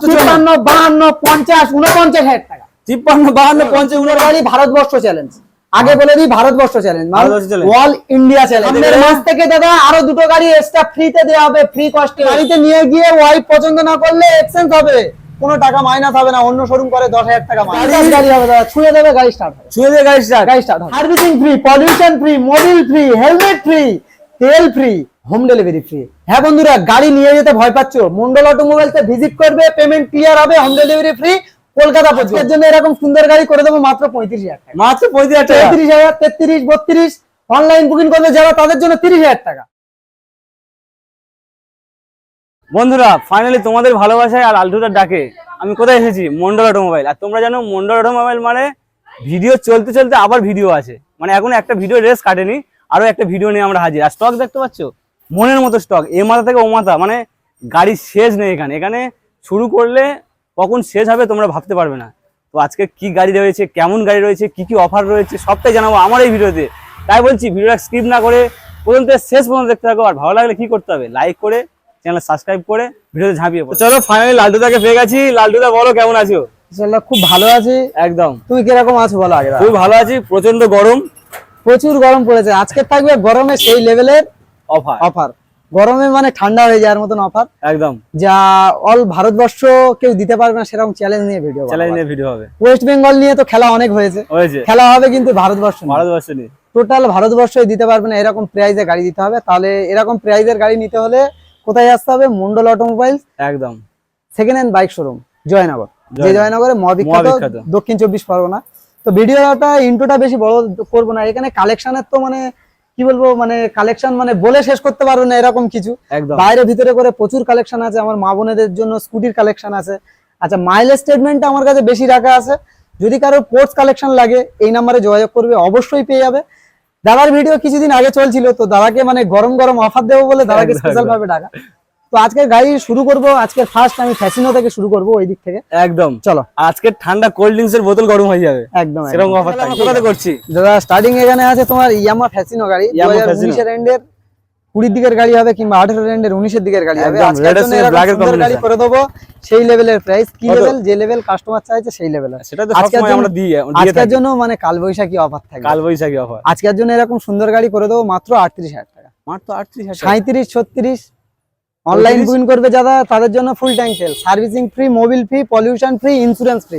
তিপ্পান্ন বাহান্ন পঞ্চাশ উনপঞ্চাশ হাজার টাকা। তিপ্পান্ন বাহান্ন পঞ্চাশ উনার ভারতবর্ষ চ্যালেঞ্জ আগে বলে দিই Bharatvarsha challenge all India challenge মাস থেকে দাদা আরও দুটো গাড়ি এক্সট্রা ফ্রিতে দেওয়া হবে ফ্রি কস্টে গাড়িতে নিয়ে গিয়ে ওয়াইফ পছন্দ না করলে এক্সচেঞ্জ হবে। কোনো টাকা মাইনাস হবে না অন্য শোরুম করে দশ হাজার টাকা মাইনাস গাড়ি হবে দাদা ছুঁয়ে দেবে গাড়ি স্টার্ট হবে। ছুঁয়ে দিয়ে গাড়ি স্টার্ট গাড়ি start servicing free pollution free mobil free helmet free তেল ফ্রি হোম ডেলিভারি ফ্রি। হ্যাঁ বন্ধুরা গাড়ি নিয়ে যেতে ভয় পাচ্ছ? মন্ডল অটোমোবাইলসে ভিজিট করবে পেমেন্ট ক্লিয়ার হবে হোম ডেলিভারি ফ্রি কলকাতা পর্যন্ত জন্য এরকম সুন্দর গাড়ি করে দেবো মাত্র পঁয়ত্রিশ হাজার টাকা। মাত্র পঁয়ত্রিশ হাজার টাকা? তেত্রিশ হাজার তেত্রিশ বত্রিশ অনলাইন বুকিং করবে যারা তাদের জন্য তিরিশ হাজার টাকা। বন্ধুরা ফাইনালি তোমাদের ভালোবাসায় আর আলটুটার ডাকে আমি কোথায় এসেছি? মন্ডল অটোমোবাইল। আর তোমরা জানো মন্ডল অটোমোবাইল মানে ভিডিও চলতে চলতে আবার ভিডিও আছে। মানে এখন একটা ভিডিও রেস কাটেনি আরও একটা ভিডিও নিয়ে আমরা হাজির। আর স্টক দেখতে পাচ্ছ? মনের মতো স্টক এ মাথা থেকে ও মাথা মানে গাড়ির শেষ নেই এখানে। এখানে শুরু করলে কখন শেষ হবে তোমরা ভাবতে পারবে না। তো আজকে কি গাড়ি রয়েছে কেমন গাড়ি রয়েছে কি কি অফার রয়েছে সবটাই জানাব আমার এই ভিডিওতে। তাই বলছি ভিডিওটা স্কিপ না করে প্রথম থেকে শেষ পর্যন্ত দেখতে থাকো আর ভালো লাগলে কি করতে হবে লাইক করে চ্যানেল সাবস্ক্রাইব করে ভিডিওতে ঝাঁপিয়ে পড়ো। চলো ফাইনালি লালটুদাকে পেয়ে গেছি। লালটুদা বলো কেমন আছো? খুব ভালো আছি। একদম। তুমি কীরকম আছো বলো আগে? খুব ভালো আছি প্রচণ্ড গরম। প্রচুর গরম পড়েছে। আজকে থাকবে গরমে সেই লেভেলের অফার অফার গরমে মানে ঠান্ডা হয়ে যাওয়ার মতন অফার একদম। যা অল ভারতবর্ষ কেউ দিতে পারবে না সেরকম চ্যালেঞ্জ নিয়ে ভিডিও চ্যালেঞ্জ নিয়ে ভিডিও হবে। ওয়েস্ট বেঙ্গল নিয়ে তো খেলা অনেক হয়েছে। হয়েছে। খেলা হবে কিন্তু ভারতবর্ষ ভারতবর্ষ নিয়ে। টোটাল ভারতবর্ষই দিতে পারবে না এরকম প্রাইজে গাড়ি দিতে হবে। তাহলে এরকম প্রাইজের গাড়ি নিতে হলে কোথায় আসতে হবে? মন্ডল অটোমোবাইলস একদম। Second hand bike showroom Joynagar. যে জয়নগরে। মহাবিখ্যাত। দক্ষিণ চব্বিশ পরগনা। তো ভিডিওটা ইন্ট্রোটা বেশি বড় করব না। এখানে কালেকশনের তো মানে কি বলব মানে কালেকশন মানে বলে শেষ করতে পারব না এরকম কিছু। বাইরে ভিতরে করে প্রচুর কালেকশন আছে আমার মা বোনেদের জন্য স্কুটির কালেকশন আছে। আচ্ছা মাইলেজ স্টেটমেন্টটা আমার কাছে বেশি রাখা আছে। যদি কারও পোর্টস কালেকশন লাগে এই নাম্বারে যোগাযোগ করবে অবশ্যই পেয়ে যাবে। দাদার ভিডিও কিছুদিন আগে চলছিল তো দাদাকে মানে গরম গরম অফার দেবো বলে দাদাকে স্পেশাল ভাবে ডাকা। তো আজকে গাড়ি শুরু করব আজকে ফার্স্ট আমি ফ্যাসিনো থেকে শুরু করব ওই দিক থেকে। একদম। চলো। আজকে ঠান্ডা কোল্ড ড্রিঙ্কস এর বোতল গরম হয়ে যাবে। একদম সেরকম অফার কোথাতে করছি? দাদা স্টার্টিং এখানে আছে তোমার ইয়ামা ফ্যাসিনো গাড়ি। Yamaha Fasino। উনিশের এন্ডের কুড়ির দিকের গাড়ি হবে কিংবা আঠেরো এন্ডের উনিশের দিকের গাড়ি হবে। আজকের এর এরকম এর গাড়ি করে দেবো। সেই লেভেলের প্রাইস কি লেভেল যে লেভেল কাস্টমার চাইছে সেই লেভেল সেটা তো আজকের সবসময় আমরা দিই আজকের জন্য মানে কালবৈশাখী অফার থাকবে। কাল বৈশাখী অফার আজকের জন্য এরকম সুন্দর গাড়ি করে দেবো মাত্র আটত্রিশ হাজার টাকা। মাত্র আটত্রিশ হাজার সাঁত্রিশ ছত্রিশ অনলাইন বুকিং করবে যারা তাদের জন্য ফুল ট্যাঙ্ক তেল servicing free mobil free pollution free insurance free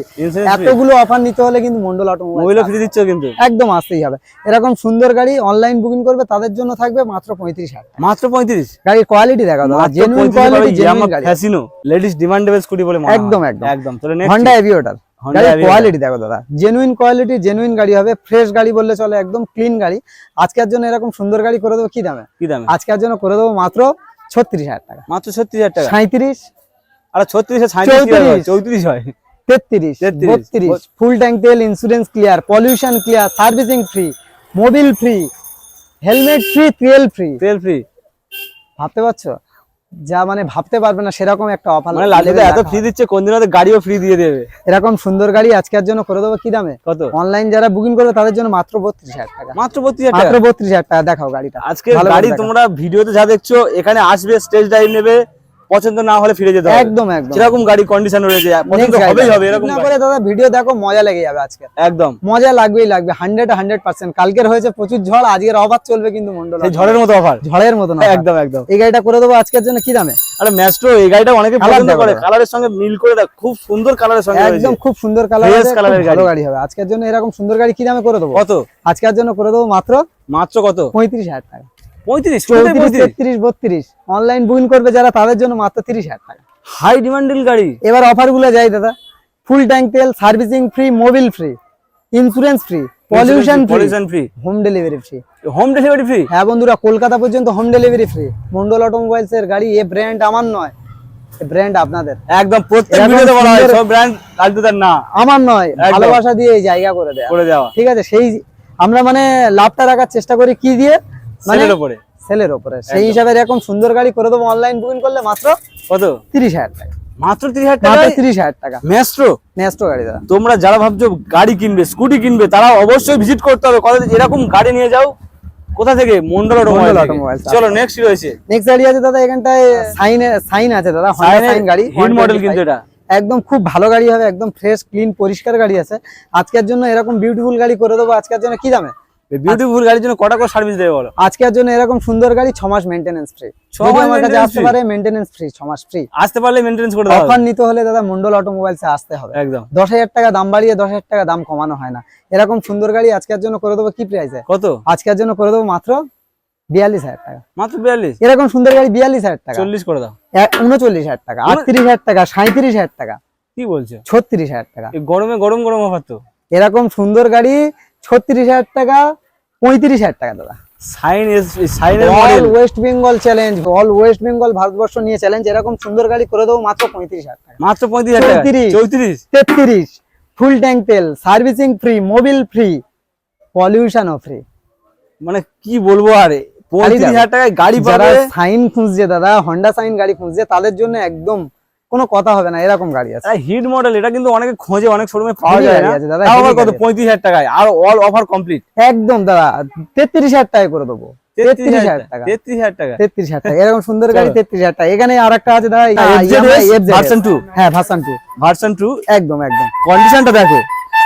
এতগুলো অফার নিতে হলে কিন্তু মন্ডল অটোমোবাইল ফ্রি দিচ্ছ কিন্তু? একদম আসতেই হবে। এরকম সুন্দর গাড়ি অনলাইন বুকিং করবে তাদের জন্য থাকবে মাত্র পঁয়ত্রিশ হাজার মাত্র পঁয়ত্রিশ? গাড়ির কোয়ালিটি দেখা দাও জেনুইন কোয়ালিটি জেনুইন গাড়ি। ফ্যাসিনো লেডিস ডিমান্ডেবল স্কুটি বলে একদম, একদম। একদম তাহলে next Honda aviator Honda Aviator। Quality দেখো দাদা। জেনুইন কোয়ালিটি জেনুইন গাড়ি হবে। ফ্রেশ গাড়ি বললে চলে একদম ক্লিন গাড়ি। আজকের জন্য এরকম সুন্দর গাড়ি করে দেবো কি দামে? কি দামে? আজকের জন্য করে দেবো মাত্র ছত্রিশ হাজার টাকা। মাত্র ছত্রিশ হাজার টাকা? সাঁত্রিশ আর ছত্রিশ চৌত্রিশ। হয়? তেত্রিশ 33, বত্রিশ। ফুল ট্যাঙ্ক তেল insurance clear pollution clear servicing free mobil free helmet free তেল ফ্রি তেল ফ্রি ভাবতে পারছ? যা মানে ভাবতে পারবে না সেরকম একটা অফার মানে লালিতে এত ফ্রি দিচ্ছে কোন দিন গাড়িও ফ্রি দিয়ে দেবে। এরকম সুন্দর গাড়ি আজকের জন্য করে দেবো কি দামে? কত? অনলাইন যারা বুকিং করবে তাদের জন্য মাত্র বত্রিশ হাজার টাকা। মাত্র বত্রিশ হাজার মাত্র বত্রিশ হাজার টাকা। দেখাও গাড়িটা। আজকে গাড়ি তোমরা ভিডিওতে যা দেখছ এখানে আসবে স্টেজ ড্রাইভ নেবে। পছন্দ না হলে ফিরে যেতে হবে। একদম একদম। সেরকম গাড়ি কন্ডিশন রয়েছে পছন্দ হবেই হবে এরকম না করে দাদা ভিডিও দেখো মজা লেগে যাবে আজকে। একদম। মজা লাগবেই লাগবে হান্ড্রেড হান্ড্রেড পার্সেন্ট কালকের হয়েছে প্রচুর ঝড় আজকের অফার চলবে কিন্তু মন্ডল সেই ঝড়ের মতো অফার ঝড়ের মতো না। একদম একদম। এই গাড়িটা করে দেবো আজকের জন্য কি দামে? আরে ম্যাস্ট্রো এই গাড়িটা অনেকে পছন্দ করে। কালারের সঙ্গে মিল করে দেখ খুব সুন্দর কালারের সঙ্গে একদম খুব সুন্দর কালার Fresh আছে colour এর খুব ভালো গাড়ি। গাড়ি হবে। আজকের জন্য এরকম সুন্দর গাড়ি কি দামে করে দেবো? কত? আজকের জন্য করে দেবো মাত্র মাত্র কত? পঁয়ত্রিশ হাজার টাকা। পঁয়ত্রিশ তেত্রিশ বত্রিশ। অনলাইন বুকিং করবে যারা তাদের জন্য মাত্র তিরিশ হাজার টাকা। হাই ডিমান্ডেল গাড়ি। এবার অফারগুলো যাই দাদা। ফুল ট্যাঙ্ক তেল servicing free mobil free insurance free pollution pollution free home delivery free home delivery free হ্যাঁ বন্ধুরা কলকাতা পর্যন্ত home delivery free Mondal automobiles এর গাড়ি এ ব্র্যান্ড আমার নয়। ব্র্যান্ড আপনাদের। একদম প্রত্যেক ভিডিওতে বলা হয় সব ব্র্যান্ড লালটুদার না। আমার নয়। ভালোবাসা দিয়ে এই জায়গা করে দেয়। করে দেওয়া ঠিক আছে সেই আমরা মানে লাভটা রাখার চেষ্টা করি কি দিয়ে? মানে উপরে সেলের উপরে সেই হিসাবে এরকম সুন্দর গাড়ি করে দেবো। অনলাইন বুকিং করলে মাত্র কত? তিরিশ হাজার টাকা। মাত্র তিরিশ হাজার টাকা? তিরিশ হাজার টাকা। ম্যাস্ট্রো গাড়ি দাদা। তোমরা যারা ভাবছ গাড়ি কিনবে স্কুটি কিনবে তারা অবশ্যই ভিজিট করতে হবে। কথা এরকম গাড়ি নিয়ে যাও কোথা থেকে? মন্ডল অটোমোবাইল। Automobiles, চলো নেক্সট রয়েছে? নেক্সট গাড়ি আছে দাদা এখানটায় সাইন সাইন আছে দাদা হন্ডা সাইন গাড়ি হিট মডেল কিন্তু এটা। একদম খুব ভালো গাড়ি হবে একদম ফ্রেশ ক্লিন পরিষ্কার গাড়ি আছে। আজকের জন্য এরকম বিউটিফুল গাড়ি করে দেবো। আজকের জন্য কি দামে? বিউটিফুল গাড়ির জন্য কটা করে সার্ভিস দেবে বলো? আজকের জন্য এরকম সুন্দর গাড়ি ছ মাস ফ্রি ছ যদি আমার কাছে আসতে পারে ফ্রি ছ মাস ফ্রি আসতে পারলে মেনটেন্স করে অফার নিতে হলে দাদা মন্ডল অটোমোবাইলসে আসতে হবে। একদম। দশ হাজার টাকা দাম বাড়িয়ে দশ হাজার টাকা দাম কমানো হয় না। এরকম সুন্দর গাড়ি আজকের জন্য করে দেবো কি প্রাইসে কত? আজকের জন্য করে দেবো মাত্র বিয়াল্লিশ হাজার টাকা। মাত্র বিয়াল্লিশ? এরকম সুন্দর গাড়ি বিয়াল্লিশ হাজার টাকা। চল্লিশ করে দাও। উনচল্লিশ হাজার টাকা আটত্রিশ হাজার টাকা সাঁত্রিশ হাজার টাকা। কি বলছো? ছত্রিশ হাজার টাকা। গরমে গরম গরম অফার তো। এরকম সুন্দর গাড়ি ছত্রিশ হাজার টাকা পঁয়ত্রিশ হাজার টাকা দাদা। All West Bengal challenge all West Bengal Bharatvarsha নিয়ে চ্যালেঞ্জ এরকম সুন্দর গাড়ি করে দেবো মাত্র পঁয়ত্রিশ হাজার টাকা। মাত্র পঁয়ত্রিশ। চৌত্রিশ তেত্রিশ ফুল ট্যাঙ্ক তেল সার্ভিসিং ফ্রি মোবিল ফ্রি পলিউশনও ফ্রি মানে কি বলব আর পঁয়ত্রিশ হাজার টাকায় গাড়ি যারা সাইন খুঁজছে দাদা হন্ডা সাইন গাড়ি খুঁজছে তাদের জন্য একদম কোনো কথা হবে না এরকম গাড়ি আছে। হিট মডেল এটা কিন্তু অনেকে খোঁজে অনেক শোরুমে পাওয়া যায় না। দাদা, আবার কত? গাড়ি আছে। পঁয়ত্রিশ হাজার টাকায় আর অল অফার কমপ্লিট একদম দাদা তেত্রিশ হাজার টাকা করে দেবো। এরকম সুন্দর গাড়ি। তেত্রিশ হাজার টাকা। এখানে আর একটা আছে দাদা ভার্সন টু হ্যাঁ ভার্সন টু ভার্সন টু একদম একদম। কন্ডিশনটা দেখো।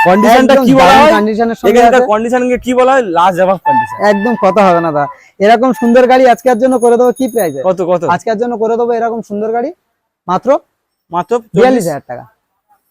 কন্ডিশনটা কি বলা হয়? কন্ডিশনের সঙ্গে এখানকার কন্ডিশনকে কি বলা হয়? লাস্ট জবাব কন্ডিশন একদম কথা হবে না দাদা। এরকম সুন্দর গাড়ি আজকের জন্য করে দেবো কি প্রাইসে কত কত? আজকের জন্য করে দেবো এরকম সুন্দর গাড়ি মাত্র মাত্র বিয়াল্লিশ হাজার টাকা।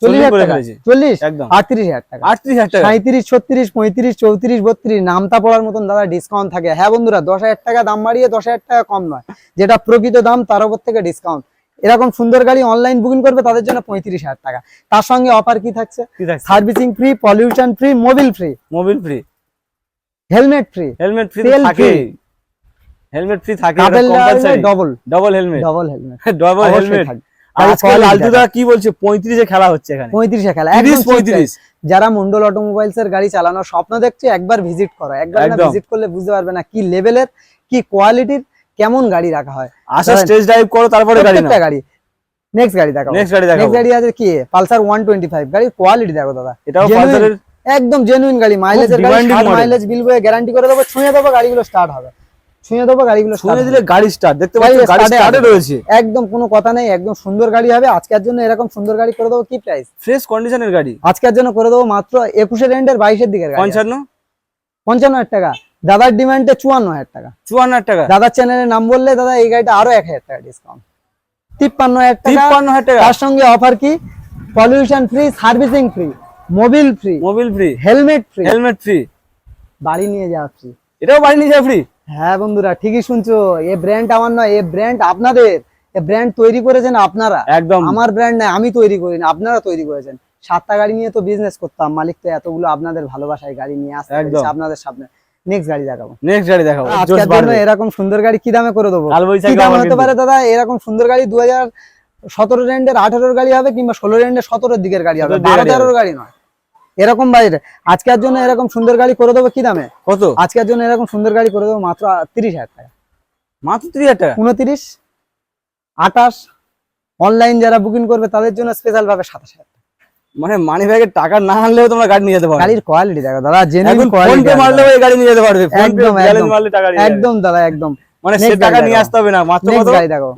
চল্লিশ চল্লিশ হাজার টাকা। চল্লিশ? একদম। আটত্রিশ হাজার টাকা। আটত্রিশ হাজার টাকা। সাঁত্রিশ ছত্রিশ পঁয়ত্রিশ চৌত্রিশ বত্রিশ নামতা পড়ার মতন দাদা ডিসকাউন্ট থাকে। হ্যাঁ বন্ধুরা দশ হাজার টাকা দাম বাড়িয়ে দশ হাজার টাকা কম নয়। যেটা প্রকৃত দাম তার উপর থেকে ডিসকাউন্ট এরকম সুন্দর গাড়ি অনলাইন বুকিং করবে তাদের জন্য পঁয়ত্রিশ হাজার টাকা। তার সঙ্গে অফার কি থাকছে? Servicing free pollution free mobil free mobil free helmet free helmet free থাকে হেলমেট ফ্রি থাকে double double helmet double helmet double helmet থাকবে। আর গাড়ির আজকে লালটুদা কি বলছে? পঁয়ত্রিশে খেলা হচ্ছে এখানে। পঁয়ত্রিশে খেলা পঁয়ত্রিশ। যারা মন্ডল অটোমোবাইলস এর গাড়ি চালানোর স্বপ্ন দেখছে একবার ভিজিট করো। একবার ভিজিট করলে বুঝতে পারবে না কি লেভেলের কি কোয়ালিটির কেমন গাড়ি রাখা হয়। আসা স্টেজ ড্রাইভ করো তারপরে গাড়ি না গাড়ি। নেক্সট গাড়ি দেখো নেক্সট গাড়ি দেখাবো নেক্সট গাড়ি আছে কি? পালসার গাড়ির কোয়ালিটি দেখো দাদা। এটাও পালসারের একদম জেনুইন গাড়ি। মাইলেজের গাড়ি মাইলেজ বিল বয়ে গ্যারান্টি করে দেবো ছুঁয়ে দেবো গাড়িগুলো স্টার্ট হবে। ছুঁয়ে দেবো গাড়িগুলো শুনে দিলে গাড়ি স্টার্ট দেখতে পাচ্ছ গাড়ি স্টার্টে রয়েছে। একদম কোনো কথা নেই একদম সুন্দর গাড়ি হবে। আজকের জন্য এরকম সুন্দর গাড়ি করে দেবো কি প্রাইস ফ্রেশ কন্ডিশনের গাড়ি। আজকের জন্য করে দেবো মাত্র একুশের রেন্ডের বাইশের দিকের পঞ্চান্ন? পঞ্চান্ন হাজার টাকা। দাদার ডিমান্ডে চুয়ান্ন হাজার টাকা। চুয়ান্ন হাজার টাকা। দাদার চ্যানেলের নাম বললে দাদা এই গাড়িটা আরও এক হাজার টাকা ডিসকাউন্ট তিপ্পান্ন হাজার টাকা। তিপ্পান্ন হাজার টাকা। তার সঙ্গে অফার কি? Pollution free servicing free mobil free mobil free helmet free helmet free বাড়ি নিয়ে যাওয়া ফ্রি এটাও বাড়ি নিয়ে যাওয়া ফ্রি হ্যাঁ বন্ধুরা ঠিকই শুনছো। এ ব্র্যান্ড আমার নয় এ ব্র্যান্ড আপনাদের। এ ব্র্যান্ড তৈরি করেছেন আপনারা। একদম। আমার ব্র্যান্ড নয় আমি তৈরি করিনি আপনারা তৈরি করেছেন। সাতটা গাড়ি নিয়ে তো বিজনেস করতাম মালিক তো এতগুলো আপনাদের ভালোবাসায় গাড়ি নিয়ে আসতে। আপনাদের সামনে। নেক্সট গাড়ি দেখাবো। নেক্সট গাড়ি দেখাবো আজকের জন্য এরকম সুন্দর গাড়ি কি দামে করে দেবো? কি দাম হতে পারে দাদা? এরকম সুন্দর গাড়ি দু হাজার সতেরো রেন্ডের আঠারোর গাড়ি হবে কিংবা ষোলো রেন্ডের সতেরোর দিকের গাড়ি হবে। 17 দিকের বারো তেরোর গাড়ি নয়। এরকম বাইরে আজকের জন্য এরকম সুন্দর গাড়ি করে দেবো কি দামে? কত? আজকের জন্য এরকম সুন্দর গাড়ি করে দেবো মাত্র তিরিশ হাজার টাকা। মাত্র ত্রিশ হাজার টাকা? উনত্রিশ আঠাশ অনলাইন যারা বুকিং করবে তাদের জন্য স্পেশাল ভাবে সাতাশ হাজার মানে মানি ব্যাগের টাকা না আনলেও তোমরা গাড়ি নিয়ে যেতে পারো গাড়ির কোয়ালিটি দেখো দাদা জেনুইন ফোন কোয়ালিটি মারলেও এই গাড়ি নিয়ে যেতে পারবে। ফোন পে একদম, মারলে টাকা একদম দাদা একদম। মানে সে টাকা নিয়ে আসতে হবে না। মাত্র কত?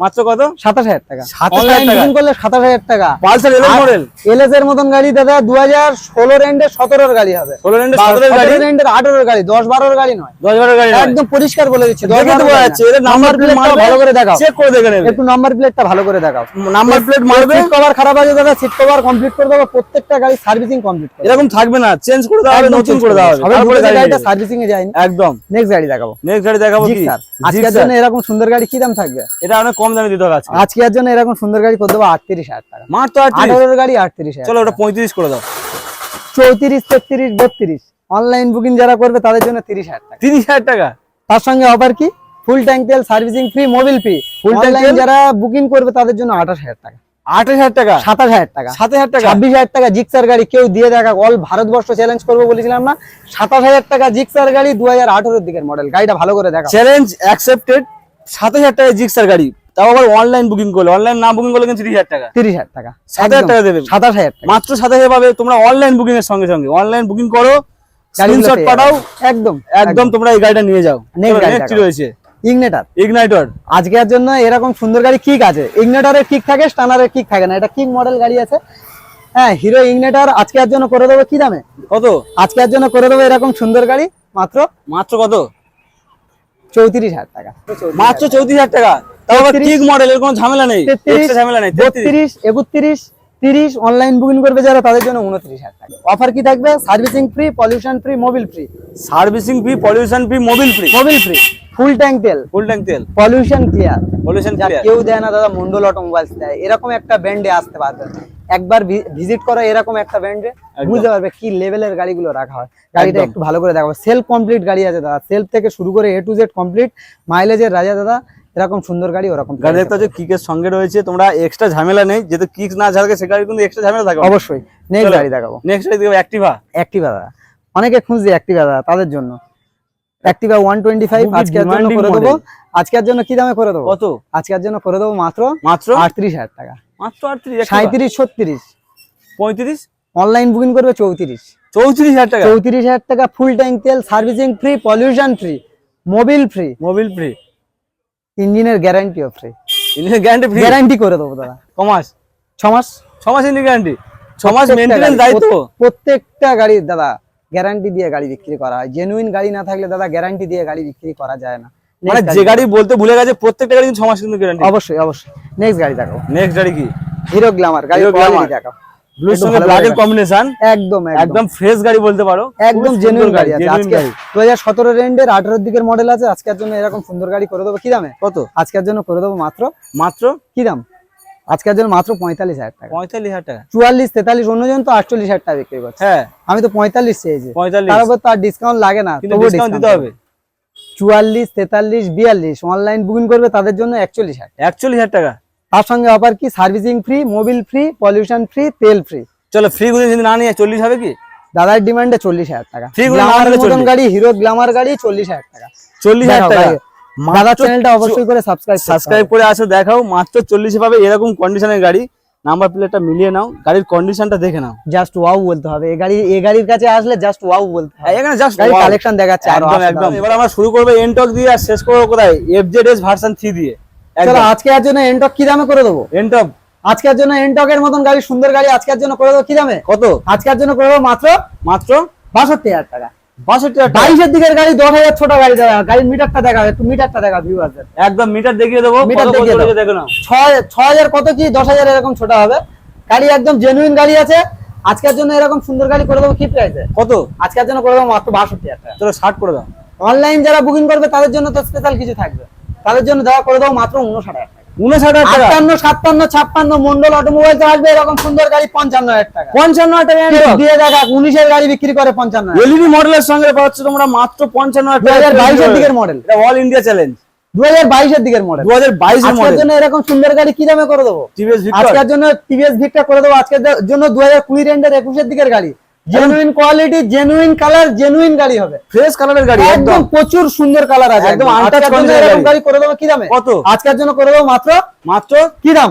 মাত্র কত? সাতাশ হাজার টাকা। 27,000 অনলাইন বুকিং করলে সাতাশ হাজার টাকা। পালসার এলএস মডেল এলএস এর মতন গাড়ি দাদা দু হাজার ষোলো রেন্ডের সতেরোর গাড়ি হবে। ষোলো রেন্ডের সতেরোর গাড়ি? রেন্ডের আঠারোর গাড়ি দশ বারোর গাড়ি নয়। দশ গাড়ি একদম পরিষ্কার বলে দিচ্ছি দেখে তো বোঝা যাচ্ছে নয়। নাম্বার প্লেট ভালো করে দেখাও। চেক করে দেখে নেবে। একটু নাম্বার প্লেটটা ভালো করে দেখাও। নাম্বার প্লেট মারবে? সিট কভার খারাপ আছে দাদা সিট কভার কমপ্লিট করে দেবো প্রত্যেকটা গাড়ি সার্ভিসিং কমপ্লিট করে এরকম থাকবে না চেঞ্জ করে দেওয়া হবে নতুন করে দেওয়া হবে। তারপরে গাড়িটা সার্ভিসিং এ যায়নি। একদম। নেক্সট গাড়ি দেখাবো। নেক্সট গাড়ি দেখাবো কি? জিক্সার। জন্য এরকম সুন্দর গাড়ি কি দাম থাকবে? এটা অনেক কম দামে দিতে হবে আজকে। আজকের জন্য এরকম সুন্দর গাড়ি করে দেবো আটত্রিশ হাজার টাকা। মাত্র আঠারোর গাড়ি আটত্রিশ চলো ওটা পঁয়ত্রিশ করে দাও। চৌত্রিশ তেত্রিশ বত্রিশ। অনলাইন বুকিং যারা করবে তাদের জন্য তিরিশ হাজার টাকা। তিরিশ হাজার টাকা? তার সঙ্গে অফার কি? ফুল ট্যাঙ্ক তেল servicing free mobil free full tank যারা বুকিং করবে তাদের জন্য আঠাশ হাজার টাকা। আঠাশ হাজার টাকা। সাতাশ হাজার টাকা। সাত হাজার টাকা। ছাব্বিশ হাজার টাকা জিক্সার গাড়ি কেউ দিয়ে দেখা অল ভারতবর্ষ চ্যালেঞ্জ করব বলেছিলাম না। সাতাশ হাজার টাকা জিক্সার গাড়ি দু হাজার আঠারোর দিকের মডেল গাড়িটা ভালো করে দেখা। চ্যালেঞ্জ অ্যাকসেপ্টেড সাতাশ হাজার টাকা জিক্সার গাড়ি। তাও আবার অনলাইন বুকিং করলে। অনলাইন না বুকিং করলে কিন্তু তিরিশ হাজার টাকা। তিরিশ হাজার টাকা। হাজার টাকা দেবে। সাতাশ হাজার মাত্র সাত হাজার পাবে তোমরা অনলাইন বুকিং এর সঙ্গে সঙ্গে। অনলাইন বুকিং করো গাড়িগুলো স্ক্রিনশট পাঠাও। একদম। একদম তোমরা এই গাড়িটা নিয়ে যাও। নেক্সট রয়েছে। ইগনেটার ইগনাইটর আজকের জন্য এরকম সুন্দর গাড়ি কিক আছে। ইগনেটারের কিক থাকে স্টানারের কিক থাকে না। এটা কিক মডেল গাড়ি আছে। হ্যাঁ হিরো ইগনেটার আজকের জন্য করে দেবো কি দামে? কত? আজকের জন্য করে দেবো এরকম সুন্দর গাড়ি মাত্র মাত্র কত? চৌত্রিশ হাজার টাকা। মাত্র চৌত্রিশ হাজার টাকা। তাও আবার 33 কিক মডেল এর কোনো ঝামেলা নেই। ঝামেলা নেই। বত্রিশ একত্রিশ তিরিশ অনলাইন বুকিং করবে যারা তাদের জন্য উনত্রিশ হাজার টাকা। অফার কি থাকবে? Servicing free pollution free mobil free servicing free pollution free mobil free mobil free full tank তেল। ফুল ট্যাঙ্ক তেল। পলিউশন ক্লিয়ার পলিউশন ক্লিয়ার কেউ দেয় না দাদা মন্ডল অটোমোবাইলস দেয়। এরকম একটা ব্র্যান্ডে আসতে পারবেন একবার ভিজিট করা এরকম একটা ব্র্যান্ডে বুঝতে পারবে কি লেভেলের গাড়িগুলো রাখা হয়। গাড়িটা একটু ভালো করে দেখাবো। সেলফ কমপ্লিট গাড়ি আছে দাদা। সেলফ থেকে শুরু করে এ টু জেড কমপ্লিট মাইলেজের রাজা দাদা। এরকম সুন্দর গাড়ি ওরকম গাড়ি দেখতে হচ্ছে কিকের সঙ্গে রয়েছে তোমরা এক্সট্রা ঝামেলা নেই। যেহেতু কিক না ঝালকে সে গাড়ি কিন্তু এক্সট্রা ঝামেলা থাকে। অবশ্যই। নেক্সট গাড়ি দেখাবো। নেক্সট গাড়ি দেখব অ্যাক্টিভা অ্যাক্টিভা দাদা। অনেকে খুঁজছে অ্যাক্টিভা দাদা তাদের জন্য। অ্যাক্টিভা ওয়ান টোয়েন্টি ফাইভ খুবই আজকের জন্য করে দেবো। আজকের জন্য কি দামে করে দেবো? কত? আজকের জন্য করে দেবো মাত্র মাত্র? আটত্রিশ হাজার টাকা। মাত্র আটত্রিশ সাঁত্রিশ ছত্রিশ। পঁয়ত্রিশ? অনলাইন বুকিং করবে চৌত্রিশ। চৌত্রিশ হাজার টাকা? চৌত্রিশ হাজার টাকা ফুল ট্যাঙ্ক তেল servicing free pollution free mobil free mobil free ইঞ্জিনের গ্যারান্টিও ফ্রি ইঞ্জিনের গ্যারান্টি ফ্রি গ্যারান্টি করে দেবো দাদা। কমাস ছ মাস? ছ মাস ইঞ্জিন গ্যারান্টি ছ মাস প্রত্যেকটা দায়িত্ব? প্রত্যেকটা গাড়ির দাদা গ্যারান্টি দিয়ে গাড়ি বিক্রি করা হয়। জেনুইন গাড়ি না থাকলে দাদা গ্যারান্টি দিয়ে গাড়ি বিক্রি করা যায় না। মানে যে গাড়ি গাড়ি বলতে ভুলে গেছে প্রত্যেকটা গাড়ি কিন্তু ছ মাস কিন্তু গ্যারান্টি অবশ্যই অবশ্যই। নেক্সট গাড়ি দেখাবো নেক্সট গাড়ি কি? হিরো গ্ল্যামার গাড়ি দেখাও। ব্লুর সঙ্গে ব্ল্যাকের করে কম্বিনেশন একদম একদম। ফ্রেশ গাড়ি বলতে পারো? একদম জেনুইন গাড়ি আছে। আজকে দু হাজার সতেরো রেন্ডের আঠারোর দিকের মডেল আছে। আজকের জন্য এরকম সুন্দর গাড়ি করে দেবো। কি দামে? কত? আজকের জন্য করে দেবো মাত্র। মাত্র? কি দাম? আজকের জন্য মাত্র পঁয়তাল্লিশ হাজার টাকা। পঁয়তাল্লিশ হাজার টাকা। চুয়াল্লিশ তেতাল্লিশ অন্যজন তো আটচল্লিশ হাজার টাকা বিক্রি করছে। হ্যাঁ। আমি তো পঁয়তাল্লিশ চেয়েছি। পঁয়তাল্লিশ। তার তো আর ডিসকাউন্ট লাগে না। তবুও ডিসকাউন্ট দিতে হবে। চুয়াল্লিশ তেতাল্লিশ বিয়াল্লিশ অনলাইন বুকিং করবে তাদের জন্য একচল্লিশ হাজার একচল্লিশ হাজার টাকা? তার সঙ্গে অফার কি? Servicing free mobil free pollution free তেল ফ্রি। চলো ফ্রি গুলো যদি না নিয়ে চল্লিশ হবে কি? দাদার ডিমান্ডে চল্লিশ হাজার টাকা। মতন গাড়ি হিরো গ্ল্যামার গাড়ি চল্লিশ হাজার টাকা। চল্লিশ হাজার টাকা। দাদার চ্যানেলটা অবশ্যই করে সাবস্ক্রাইব সাবস্ক্রাইব করে আসো দেখাও মাত্র চল্লিশে পাবে এরকম কন্ডিশনের গাড়ি। নাম্বার প্লেটটা মিলিয়ে নাও গাড়ির কন্ডিশনটা দেখে নাও। জাস্ট ওয়াও বলতে হবে। এই গাড়ি এই গাড়ির কাছে আসলে জাস্ট ওয়াও বলতে হবে। এখানে জাস্ট গাড়ি কালেকশন দেখাচ্ছে একদম একদম। এবার আমরা শুরু করব এনটক দিয়ে আর শেষ করব কোথায়? এফজেড এস ভার্সন থ্রি দিয়ে। চলো জন্য এনটক কি দামে করে দেবো? এনটক আজকের জন্য এনটকের মতন গাড়ি সুন্দর গাড়ি আজকের জন্য করে দেবো কি দামে? কত? আজকের জন্য করে দেবো মাত্র? মাত্র? বাষট্টি হাজার টাকা। বাষট্টি হাজার টাকা। বাইশের দিকের গাড়ি দশ হাজার ছোট গাড়ি দেখা গাড়ির মিটারটা দেখা একটু মিটারটা দেখা ভিউ একদম মিটার দেখিয়ে দেবো মিটার কত দেখিয়ে বছর দাও। হয়েছে ছয় ছয় হাজার কত কি দশ হাজার এরকম ছোট হবে। গাড়ি একদম জেনুইন গাড়ি আছে। আজকের জন্য এরকম সুন্দর গাড়ি করে দেবো কি প্রাইসে কত? আজকের জন্য করে দেবো মাত্র বাষট্টি হাজার টাকা। চলো ষাট করে দাও। অনলাইন যারা বুকিং করবে তাদের জন্য তো স্পেশাল কিছু থাকবে। তাদের জন্য দেওয়া করে দেবো মাত্র উনষাট হাজার টাকা। উনষাট হাজার টাকা? আটান্ন সাতান্ন ছাপ্পান্ন মন্ডল অটোমোবাইল আসবে এরকম সুন্দর গাড়ি পঞ্চান্ন হাজার টাকা। পঞ্চান্ন হাজার টাকা দিয়ে দেখা উনিশের গাড়ি বিক্রি করে পঞ্চান্ন এলইডি মডেলের সঙ্গে পাচ্ছ তোমরা মাত্র পঞ্চান্ন বাইশের দিকের মডেল এটা অল ইন্ডিয়া চ্যালেঞ্জ দু হাজার বাইশের দিকের মডেল দু হাজার বাইশের মডেল জন্য এরকম সুন্দর গাড়ি কি দামে করে দেবো? আজকের জন্য টিভিএস ভিক্টা করে দেবো। আজকের জন্য দু হাজার কুড়ি রেন্ডের একুশের দিকের গাড়ি। Genuine quality genuine colour genuine গাড়ি হবে। ফ্রেশ কালারের গাড়ি একদম প্রচুর সুন্দর কালার আছে একদম এরকম গাড়ি। করে দেবো কি দামে? কত? আজকের জন্য করে দেবো মাত্র মাত্র? কি দাম?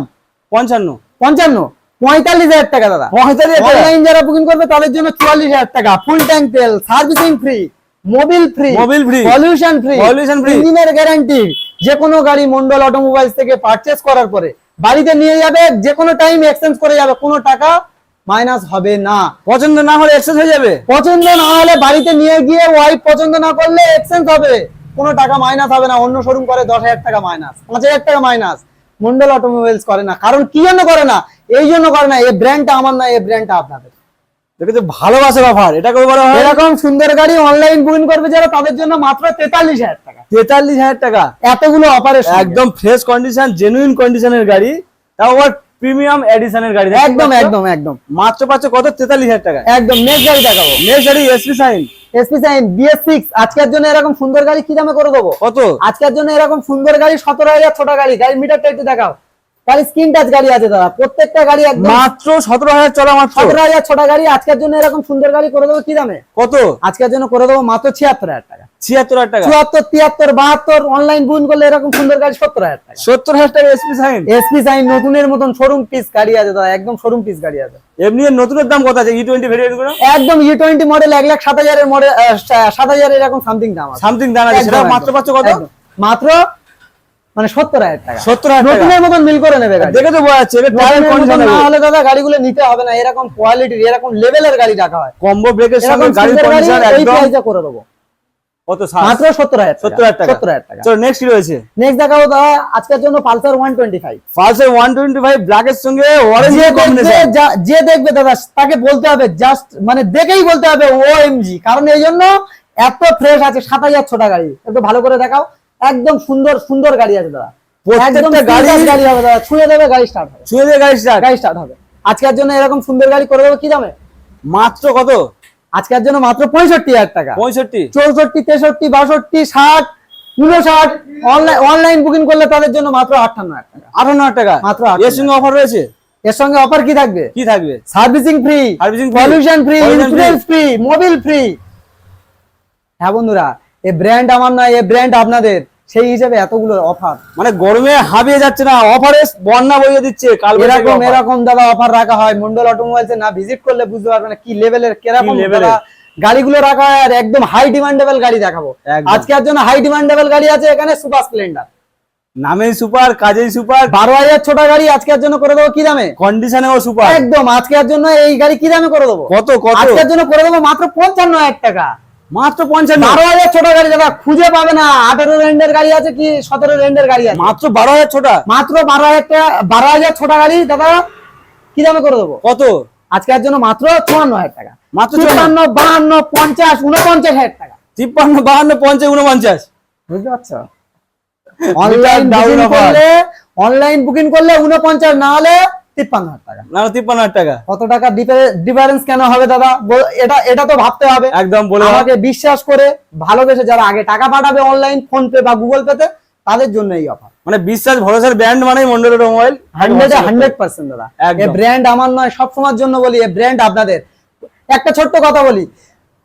পঞ্চান্ন। পঞ্চান্ন? পঁয়তাল্লিশ হাজার টাকা দাদা। পঁয়তাল্লিশ। অনলাইন যারা বুকিং করবে তাদের জন্য চুয়াল্লিশ হাজার টাকা। ফুল ট্যাঙ্ক তেল servicing free mobil free Mobile free। Pollution free Pollution free। ইঞ্জিনের গ্যারান্টি যে কোনো গাড়ি মন্ডল অটোমোবাইলস থেকে পারচেস করার পরে বাড়িতে নিয়ে যাবে যে কোনো টাইম এক্সচেঞ্জ করে যাবে কোনো টাকা মাইনাস হবে না। পছন্দ না হলে এক্সেস হয়ে যাবে। পছন্দ না হলে বাড়িতে নিয়ে গিয়ে ওয়াইফ পছন্দ না করলে এক্সচেঞ্জ হবে। কোনো টাকা মাইনাস হবে না অন্য শোরুম করে দশ হাজার টাকা মাইনাস পাঁচ হাজার টাকা মাইনাস। মন্ডল অটোমোবাইলস করে না কারণ কি জন্য করে না? এই জন্য করে না এই ব্র্যান্ডটা আমার না এই ব্র্যান্ডটা আপনাদের। দেখে অফার এটা করে বলা হয় এরকম সুন্দর গাড়ি অনলাইন বুকিং করবে যারা তাদের জন্য মাত্র তেতাল্লিশ হাজার টাকা। তেতাল্লিশ হাজার টাকা। এতগুলো অপারেশন একদম ফ্রেশ কন্ডিশন জেনুইন কন্ডিশনের গাড়ি। তাও আবার প্রিমিয়াম এডিশনের গাড়ি একদম একদম একদম। মাত্র পাচ্ছ কত? তেতাল্লিশ হাজার টাকা। একদম নেক্সট গাড়ি দেখাবো নেক্সট গাড়ি SP Shine SP Shine BS six আজকের জন্য এরকম সুন্দর গাড়ি কি দামে করে দেবো? কত? আজকের জন্য এরকম সুন্দর গাড়ি সতেরো হাজার ছোট গাড়ি। গাড়ির মিটারটা একটু দেখাও। গাড়ি স্ক্রিন টাচ গাড়ি আছে দাদা। প্রত্যেকটা গাড়ি একদম মাত্র সতেরো হাজার চলা মাত্র। সতেরো হাজার ছোট গাড়ি আজকের জন্য এরকম সুন্দর গাড়ি করে দেবো কি দামে? কত? আজকের জন্য করে দেবো মাত্র ছিয়াত্তর হাজার টাকা। ছিয়াত্তর হাজার টাকা? চুয়াত্তর তিয়াত্তর বাহাত্তর অনলাইন বুকিং করলে এরকম সুন্দর গাড়ি সত্তর হাজার টাকা। সত্তর হাজার টাকা এসপি সাইন এসপি সাইন নতুনের মতন শোরুম পিস গাড়ি আছে দাদা একদম শোরুম পিস গাড়ি আছে। এমনি নতুনের দাম কত আছে? ই টোয়েন্টি ভেরিয়েন্টগুলো? একদম ই টোয়েন্টি মডেল এক লাখ সাত হাজারের মডেল সাত হাজার এরকম সামথিং দাম আছে। সামথিং দাম আছে সেটা মাত্র পাচ্ছ কত? মাত্র মানে সত্তর হাজার টাকা। সত্তর হাজার নতুনের মতন মিল করে নেবে দেখে তো বোঝা যাচ্ছে এটা টায়ার নতুনের মতন কন্ডিশন না হলে দাদা গাড়িগুলো নিতে হবে না এরকম কোয়ালিটির এরকম লেভেলের গাড়ি রাখা হয়। কম্বো ব্রেকের সঙ্গে এরকম গাড়ির সুন্দর গাড়ি কন্ডিশন একদম করে দেবো। কত মাত্র সত্তর হাজার সত্তর হাজার টাকা। সত্তর হাজার টাকা। চলো নেক্সট কি রয়েছে? নেক্সট দেখাবো দাদা আজকের জন্য Pulsar one twenty five Pulsar one twenty five ব্ল্যাকের সঙ্গে অরেঞ্জ যে দেখবে দাদা তাকে বলতে হবে জাস্ট মানে দেখেই বলতে হবে ও এমজি কারণ এই জন্য এত ফ্রেশ আছে সাত হাজার ছোটা গাড়ি। একটু ভালো করে দেখাও। একদম সুন্দর সুন্দর গাড়ি আছে দাদা। প্রত্যেকটা গাড়ি গাড়ি গাড়ি হবে দাদা। ছুঁয়ে দেবে গাড়ি স্টার্ট হবে। ছুঁয়ে দিয়ে গাড়ি স্টার্ট গাড়ি স্টার্ট হবে। আজকের জন্য এরকম সুন্দর গাড়ি করে দেবো কি দামে? মাত্র কত? আজকের জন্য মাত্র পঁয়ষট্টি হাজার টাকা। পঁয়ষট্টি? চৌষট্টি তেষট্টি বাষট্টি ষাট উনষাট অনলাইন অনলাইন বুকিং করলে তাদের জন্য মাত্র আটান্ন হাজার টাকা। আঠান্ন হাজার টাকা? মাত্র এর সঙ্গে অফার রয়েছে? এর সঙ্গে অফার কি থাকবে? কি থাকবে? Servicing free free, pollution free insurance free mobil free হ্যাঁ বন্ধুরা এই ব্র্যান্ড আমার নয় এই ব্র্যান্ড আপনাদের। সেই হিসেবে এতগুলো অফার মানে গরমে হাবিয়ে যাচ্ছে না অফারে বন্যা বইয়ে দিচ্ছে কাল এরকম এরকম দাদা অফার রাখা হয় মন্ডল অটোমোবাইলসে না ভিজিট করলে বুঝতে পারবে না কি লেভেলের কীরকম গাড়িগুলো রাখা হয় আর একদম হাই ডিমান্ডেবল গাড়ি দেখাবো। একদম। আজকের জন্য হাই ডিমান্ডেবল গাড়ি আছে এখানে সুপার স্প্লেন্ডার নামেই সুপার কাজেই সুপার বারো হাজার ছোট গাড়ি আজকের জন্য করে দেবো কি দামে? কন্ডিশনেও সুপার একদম আজকের জন্য এই গাড়ি কি দামে করে দেবো? কত কত? আজকের জন্য করে দেবো মাত্র পঞ্চান্ন হাজার টাকা। মাত্র পঞ্চান্ন। বারো হাজার ছোট গাড়ি দাদা খুঁজে পাবে না। আঠারো রেন্ডের গাড়ি আছে কি সতেরো রেন্ডের গাড়ি আছে? মাত্র বারো হাজার ছোটা। মাত্র বারো হাজার বারো হাজার ছোট গাড়ি দাদা কি দামে করে দেবো? কত? আজকের জন্য মাত্র চুয়ান্ন হাজার টাকা। মাত্র চুয়ান্ন। বাহান্ন পঞ্চাশ উনপঞ্চাশ হাজার টাকা। তিপ্পান্ন বাহান্ন পঞ্চাশ উনপঞ্চাশ। বুঝতে পারছ? অনলাইন বুকিং করলে অনলাইন বুকিং করলে উনপঞ্চাশ না হলে তিপ্পান্ন হাজার টাকা। না না তিপ্পান্ন হাজার টাকা। কত টাকা ডিফারেন্স কেন হবে দাদা? এটা এটা তো ভাবতে হবে। একদম বলে আমাকে বিশ্বাস করে ভালোবেসে যারা আগে টাকা পাঠাবে অনলাইন ফোন পে বা গুগল পেতে তাদের জন্য এই অফার মানে বিশ্বাস ভরসার ব্র্যান্ড মানেই Mondal mobile hundred hundred percent দাদা। ব্র্যান্ড আমার নয় সব সময়ের জন্য বলি এই ব্র্যান্ড আপনাদের। একটা ছোট্ট কথা বলি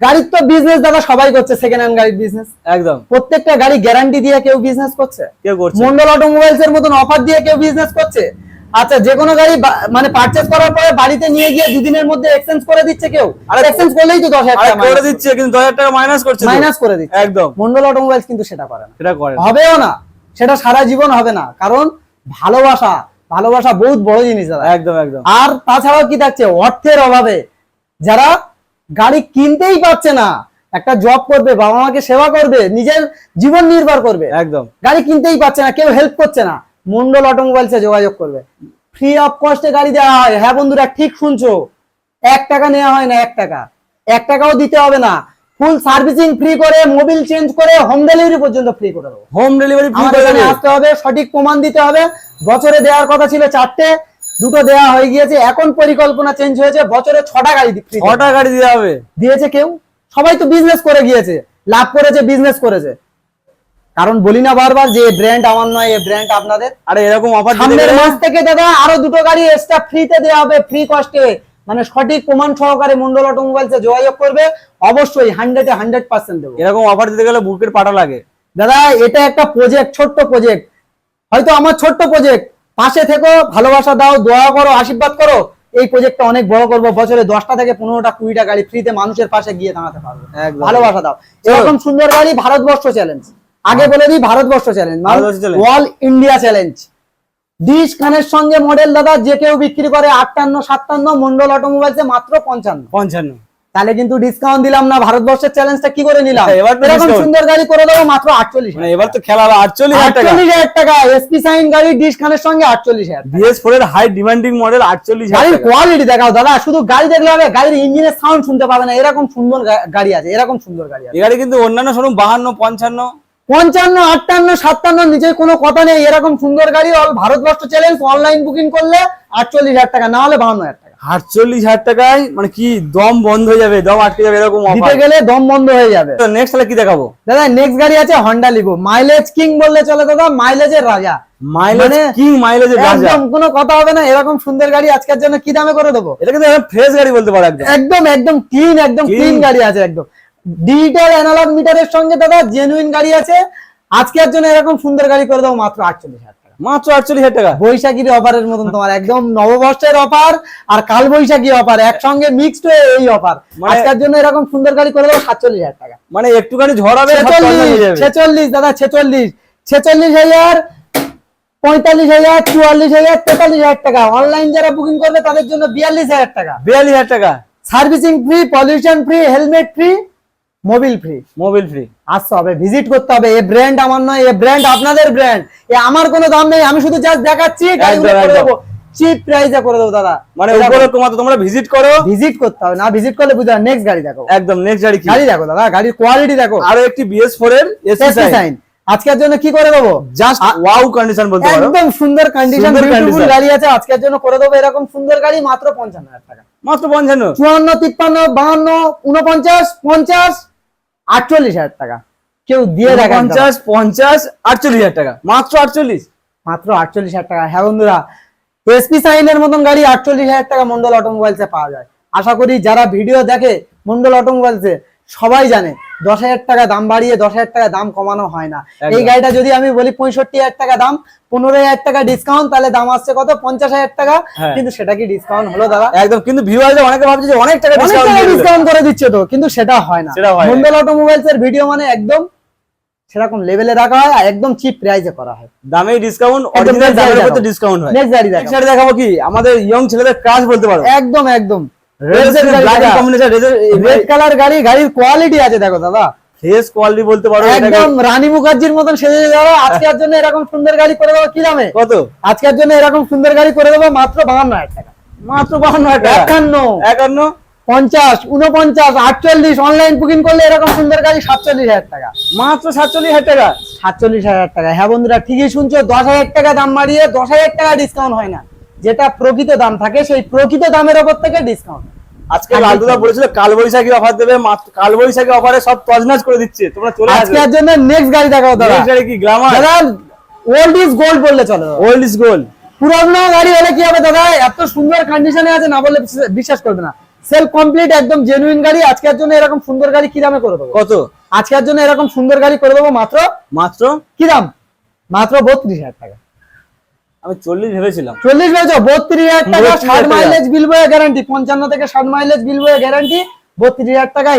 গাড়ির তো বিজনেস দাদা সবাই করছে সেকেন্ড হ্যান্ড গাড়ির বিজনেস একদম। প্রত্যেকটা গাড়ি গ্যারান্টি দিয়ে কেউ বিজনেস করছে? কেউ করছে মন্ডল অটোমোবাইলস এর মতন অফার দিয়ে কেউ বিজনেস করছে? আচ্ছা যে কোনো গাড়ি মানে পারচেজ করার পরে বাড়িতে নিয়ে গিয়ে দুদিনের মধ্যে এক্সচেঞ্জ করে দিচ্ছে কেউ? আর এক্সচেঞ্জ করলেই তো দশ আরে হাজার করে টাকা দিচ্ছে কিন্তু দশ হাজার টাকা মাইনাস করছে মাইনাস করে দিচ্ছে। একদম। মন্ডল অটোমোবাইলস কিন্তু সেটা করে না। সেটা করে না। হবেও না। সেটা সারা জীবন হবে না। কারণ ভালোবাসা ভালোবাসা বহুত বড় জিনিস দাদা। একদম একদম। আর তাছাড়াও কি থাকছে? অর্থের অভাবে। যারা গাড়ি কিনতেই পারছে না একটা জব করবে বাবা মাকে সেবা করবে নিজের জীবন নির্ভর করবে একদম। গাড়ি কিনতেই পারছে না কেউ হেল্প করছে না মন্ডল অটোমোবাইলসে যোগাযোগ করবে। ফ্রি অফ কস্টে গাড়ি দেওয়া হয়। হ্যাঁ বন্ধুরা ঠিক শুনছো? এক টাকা নেওয়া হয় না এক টাকা। এক টাকাও দিতে হবে না। ফুল সার্ভিসিং ফ্রি করে মোবিল চেঞ্জ করে হোম ডেলিভারি পর্যন্ত ফ্রি করে দেবো। হোম ডেলিভারি ফ্রি করে আসতে হবে সঠিক প্রমাণ দিতে হবে। বছরে দেওয়ার কথা ছিল চারটে দুটো দেওয়া হয়ে গিয়েছে। এখন পরিকল্পনা চেঞ্জ হয়েছে বছরে ছটা গাড়ি ছটা গাড়ি দেওয়া হবে। দিয়েছে কেউ? সবাই তো বিজনেস করে গিয়েছে। লাভ করেছে বিজনেস করেছে। কারণ বলি না বারবার যে ব্র্যান্ড আমার নয় এই ব্র্যান্ড আপনাদের। আরে এরকম অফার সামনের মাস থেকে দাদা আরও দুটো গাড়ি এক্সট্রা ফ্রিতে দেওয়া হবে ফ্রি কস্টে মানে সঠিক প্রমাণ সহকারে মন্ডল অটোমোবাইলসে যোগাযোগ করবে। অবশ্যই হান্ড্রেডে হান্ড্রেড পার্সেন্ট দেবো। এরকম অফার দিতে গেলে বুকের পাটা লাগে। দাদা এটা একটা প্রজেক্ট ছোট্ট প্রজেক্ট হয়তো আমার ছোট্ট প্রজেক্ট পাশে থেকো ভালোবাসা দাও দোয়া করো আশীর্বাদ করো। এই প্রজেক্টটা অনেক বড় করব। বছরে দশটা থেকে পনেরোটা কুড়িটা গাড়ি ফ্রিতে মানুষের পাশে গিয়ে দাঁড়াতে পারব। ভালোবাসা দাও। এরকম সুন্দর গাড়ি ভারতবর্ষ চ্যালেঞ্জ আগে বলে দিই Bharatvarsha challenge all India challenge dish খানের সঙ্গে মডেল দাদা যে কেউ বিক্রি করে আটান্ন সাতান্ন মন্ডল অটোমোবাইলসে মাত্র পঞ্চান্ন। পঞ্চান্ন। তাহলে কিন্তু ডিসকাউন্ট দিলাম না ভারতবর্ষের চ্যালেঞ্জটা কি করে নিলাম? এরকম সুন্দর গাড়ি করে দেবো মাত্র আটচল্লিশ এবার তো খেলা আটচল্লিশ আটচল্লিশ হাজার টাকা এসপি সাইন গাড়ি ডিশ খানের সঙ্গে আটচল্লিশ হাজার। বিএস ফোর এর হাই ডিমান্ডিং মডেল আটচল্লিশ গাড়ির কোয়ালিটি দেখাও দাদা শুধু গাড়ি দেখলে হবে গাড়ির ইঞ্জিনের সাউন্ড শুনতে পাবে না এরকম সুন্দর গাড়ি আছে এরকম সুন্দর গাড়ি আছে। এই গাড়ি কিন্তু অন্যান্য শোরুম বাহান্ন পঞ্চান্ন। পঞ্চান্ন আটান্ন সাতান্ন নিচে কোনো কথা নেই। এরকম সুন্দর গাড়ি all Bharatvarsha challenge online booking করলে আটচল্লিশ হাজার টাকা না হলে বাহান্ন হাজার টাকা। আটচল্লিশ হাজার টাকায় মানে কি দম বন্ধ হয়ে যাবে দম আটকে যাবে এরকম দিতে গেলে দম বন্ধ হয়ে যাবে। নেক্সট তাহলে কি দেখাবো? দাদা নেক্সট গাড়ি আছে হন্ডা লিগো মাইলেজ কিং বললে চলে দাদা মাইলেজের রাজা। মাইলেজ কিং মাইলেজের রাজা। একদম কোনো কথা হবে না এরকম সুন্দর গাড়ি আজকের জন্য কি দামে করে দেবো? এটা কিন্তু ফ্রেশ গাড়ি বলতে পারো একদম। একদম একদম ক্লিন একদম ক্লিন গাড়ি আছে একদম। ডিজিটাল অ্যানালগ মিটারের সঙ্গে দাদা জেনুইন গাড়ি আছে। আজকের জন্য এরকম সুন্দর গাড়ি করে দেবো মাত্র আটচল্লিশ হাজার টাকা। মাত্র আটচল্লিশ হাজার টাকা? বৈশাখীর অফারের মতন তোমার একদম নববর্ষের অফার আর কাল বৈশাখী অফার একসঙ্গে মিক্সড হয়ে এই অফার। মানে- আজকের জন্য এরকম সুন্দর গাড়ি করে দেবো সাতচল্লিশ হাজার টাকা। মানে একটুখানি ঝড় হবে সব তন্ন ছেচল্লিশ যাবে। ছেচল্লিশ দাদা ছেচল্লিশ। ছেচল্লিশ হাজার পঁয়তাল্লিশ হাজার চুয়াল্লিশ হাজার তেতাল্লিশ হাজার টাকা। অনলাইন যারা বুকিং করবে তাদের জন্য বিয়াল্লিশ হাজার টাকা। বিয়াল্লিশ হাজার টাকা? Servicing free pollution free helmet free Mobil free Mobil free আসতে হবে ভিজিট করতে হবে। এই ব্র্যান্ড আমার নয় এই ব্র্যান্ড আপনাদের ব্র্যান্ড এ আমার কোনো দাম নেই আমি শুধু জাস্ট দেখাচ্ছি চিপ প্রাইসে করে দেবো। দাদা। মানে উপরে মাত্র তোমরা ভিজিট করো। ভিজিট করতে হবে না ভিজিট করলে বুঝা নেক্সট গাড়ি দেখো। একদম নেক্সট গাড়ি কি? গাড়ি দেখো দাদা গাড়ির কোয়ালিটি দেখো। আরও একটি বিএস ফোর এর এসি সাইন আজকের জন্য কি করে দেবো? জাস্ট ওয়াও কন্ডিশন বলতে পারো। একদম সুন্দর কন্ডিশন বিউটিফুল গাড়ি আছে আজকের জন্য করে দেবো এরকম সুন্দর গাড়ি মাত্র পঞ্চান্ন হাজার টাকা। মাত্র পঞ্চান্ন। চুয়ান্ন তিপ্পান্ন বাহান্ন উনপঞ্চাশ পঞ্চাশ আটচল্লিশ হাজার টাকা। কেউ দিয়ে। পঞ্চাশ পঞ্চাশ আটচল্লিশ হাজার টাকা। মাত্র আটচল্লিশ। মাত্র আটচল্লিশ হাজার টাকা। হ্যাঁ বন্ধুরা এসপি সাইনের মতন গাড়ি আটচল্লিশ হাজার টাকা মন্ডল অটোমোবাইলসে পাওয়া যায়। আশা করি যারা ভিডিও দেখে মন্ডল অটোমোবাইলসে সবাই জানে দশ হাজার টাকা দাম বাড়িয়ে দশ হাজার টাকা দাম কমানো হয় না। এই গাড়িটা যদি আমি বলি পঁয়ষট্টি হাজার টাকা দাম পনেরো হাজার টাকা ডিসকাউন্ট তাহলে দাম আসছে কত? পঞ্চাশ হাজার টাকা। হ্যাঁ। কিন্তু সেটা কি ডিসকাউন্ট হলো দাদা? একদম কিন্তু ভিউয়ারদের অনেকে ভাবছে যে অনেক টাকা ডিসকাউন্ট করে দিচ্ছে তো কিন্তু সেটা হয় না। সেটা মন্ডল অটোমোবাইলস এর ভিডিও মানে একদম সেরকম লেভেলে রাখা হয় আর একদম চিপ প্রাইসে করা হয়। দামে ডিসকাউন্ট অরিজিনাল দামের। ডিসকাউন্ট হয়। নেক্সট গাড়ি দেখাবো। কি? আমাদের ইয়ং ছেলেদের ক্রাশ বলতে পারো। একদম একদম। Red black combination red colour গাড়ি গাড়ির কোয়ালিটি আছে দেখো দাদা। ফেস কোয়ালিটি বলতে পারো একদম রানী মুখার্জির মতন সেজে যাওয়া আজকের জন্য এরকম সুন্দর গাড়ি করে দেবো কি দামে? কত? আজকের জন্য এরকম সুন্দর গাড়ি করে দেবো মাত্র বাহান্ন হাজার টাকা। মাত্র বাহান্ন হাজার টাকা? একান্ন। একান্ন? পঞ্চাশ উনপঞ্চাশ আটচল্লিশ অনলাইন বুকিং করলে এরকম সুন্দর গাড়ি সাতচল্লিশ হাজার টাকা। মাত্র সাতচল্লিশ হাজার টাকা? সাতচল্লিশ হাজার টাকা। হ্যাঁ বন্ধুরা ঠিকই শুনছো দশ হাজার টাকা দাম বাড়িয়ে দশ হাজার টাকা ডিসকাউন্ট হয় না। যেটা প্রকৃত দাম থাকে সেই প্রকৃত দামের ওপর থেকে ডিসকাউন্ট আজকে লালদুদা বলেছিল কালবৈশাখী অফার দেবে কালবৈশাখী অফারে সব তজনাজ করে দিচ্ছে। তোমরা চলে আসবে। আজকের জন্য নেক্সট গাড়ি দেখাও দাদা। Next গাড়ি কি গ্লামার দাদা ওল্ড ইজ গোল্ড বললে চলে। ওল্ড ইজ গোল্ড পুরানো গাড়ি হলে কি হবে দাদা? এত সুন্দর কন্ডিশনে আছে না বলে বিশ্বাস- বিশ্বাস করবে না। সেল কমপ্লিট একদম জেনুইন গাড়ি। আজকের জন্য এরকম সুন্দর গাড়ি কি দামে করে দেবো? কত? আজকের জন্য এরকম সুন্দর গাড়ি করে দেবো মাত্র? মাত্র? কি দাম? মাত্র বত্রিশ হাজার টাকা। আমি চল্লিশ ভেবেছিলাম। টাকা 32,000 ষাট মাইলেজ বিল বয়ে গ্যারান্টি পঞ্চান্ন থেকে ষাট মাইলেজ বিল বয়ে গ্যারান্টি বত্রিশ হাজার টাকা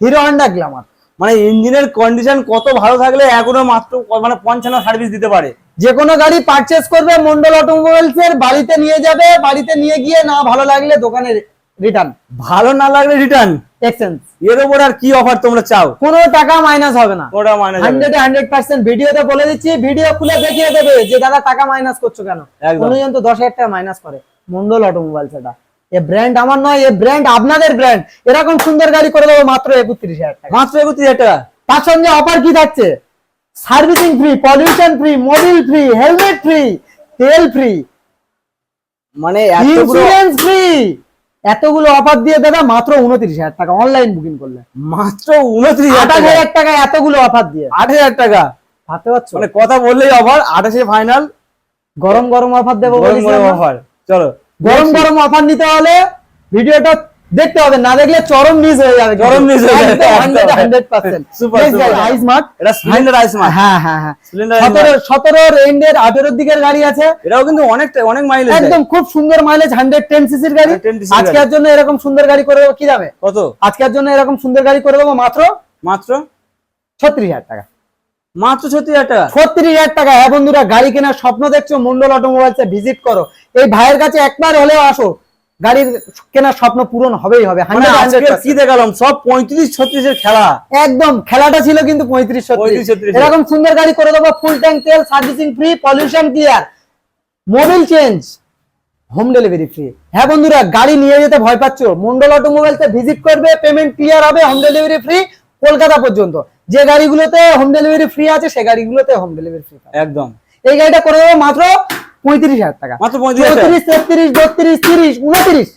হিরো হন্ডা গ্লামার মানে ইঞ্জিনের কন্ডিশন কত ভালো থাকলে এখনও মাত্র মানে পঞ্চান্ন সার্ভিস দিতে পারে। যে কোনো গাড়ি পারচেস করবে মন্ডল অটোমোবাইলস এর বাড়িতে নিয়ে যাবে বাড়িতে নিয়ে গিয়ে না ভালো লাগলে দোকানে রিটার্ন ভালো না লাগলে রিটার্ন এক্সচেঞ্জ এর উপর আর কি অফার তোমরা চাও? কোনো টাকা মাইনাস হবে না। ওটা মানে যাবে। হান্ড্রেড হান্ড্রেড পার্সেন্ট ভিডিওতে বলে দিচ্ছি ভিডিও খুলে দেখিয়ে দেবে যে দাদা টাকা মাইনাস করছ কেন। কোনজন তো দশ হাজার টাকা মাইনাস করে। মন্ডল অটোমোবাইল সেটা। এ ব্র্যান্ড আমার নয় এ ব্র্যান্ড আপনাদের ব্র্যান্ড এরকম সুন্দর গাড়ি করে দেবো মাত্র একত্রিশ হাজার টাকা। মাত্র একত্রিশ হাজার টাকা? তার সঙ্গে অফার কি থাকছে? Servicing free pollution free Mobil free helmet free তেল ফ্রি মানে ইন্স্যুরেন্স ফ্রি এতগুলো অফার দিয়ে দাদা মাত্র উনত্রিশ হাজার টাকা অনলাইন বুকিং করলে। মাত্র উনত্রিশ হাজার আঠাশ টাকা। হাজার টাকা এতগুলো অফার দিয়ে। আট হাজার টাকা। ভাবতে পারছ? মানে কথা বললেই অফার আঠাশে ফাইনাল গরম গরম অফার দেবো গরম গরম অফার চলো গরম গরম অফার নিতে হলে ভিডিওটা দেখতে হবে না দেখলে চরম মিস হয়ে যাবে চরম miss হয়ে যাবে, একদম। Hundred percent Super, super. I smart এটা স্প্লেন্ডার আইস মার্ক হ্যাঁ হ্যাঁ। হ্যাঁ Splendor সতেরো সতেরোর এন্ডের আঠেরোর দিকের গাড়ি আছে। এটাও কিন্তু অনেক অনেক মাইলেজ একদম খুব সুন্দর মাইলেজ হান্ড্রেড টেন সিসির গাড়ি। 110 আজকের জন্য এরকম সুন্দর গাড়ি করে দেবো কি দামে কত? আজকের জন্য এরকম সুন্দর গাড়ি করে দেবো মাত্র? মাত্র? ছত্রিশ হাজার টাকা। মাত্র ছত্রিশ হাজার টাকা? ছত্রিশ হাজার টাকা। হ্যাঁ বন্ধুরা গাড়ি কেনার স্বপ্ন দেখছ মন্ডল অটোমোবাইলসে ভিজিট করো। এই ভাইয়ের কাছে একবার হলেও আসো। গাড়ির কেনার স্বপ্ন পূরণ হবেই হবে। মানে 100 আজকে কি দেখালাম? সব পঁয়ত্রিশ ছত্রিশের খেলা। একদম খেলাটা ছিল কিন্তু পঁয়ত্রিশ 35, 36 এরকম সুন্দর গাড়ি করে দেবো ফুল ট্যাঙ্ক তেল servicing free pollution clear mobil change home delivery free হ্যাঁ বন্ধুরা গাড়ি নিয়ে যেতে ভয় পাচ্ছ? মন্ডল অটোমোবাইলসে ভিজিট করবে পেমেন্ট ক্লিয়ার হবে হোম ডেলিভারি ফ্রি কলকাতা পর্যন্ত। যে গাড়িগুলোতে হোম ডেলিভারি ফ্রি আছে সে গাড়িগুলোতে হোম ডেলিভারি ফ্রি একদম। এই গাড়িটা করে দেবো মাত্র পঁয়ত্রিশ হাজার টাকা। চৌত্রিশ তেত্রিশ বত্রিশ তিরিশ উনত্রিশ।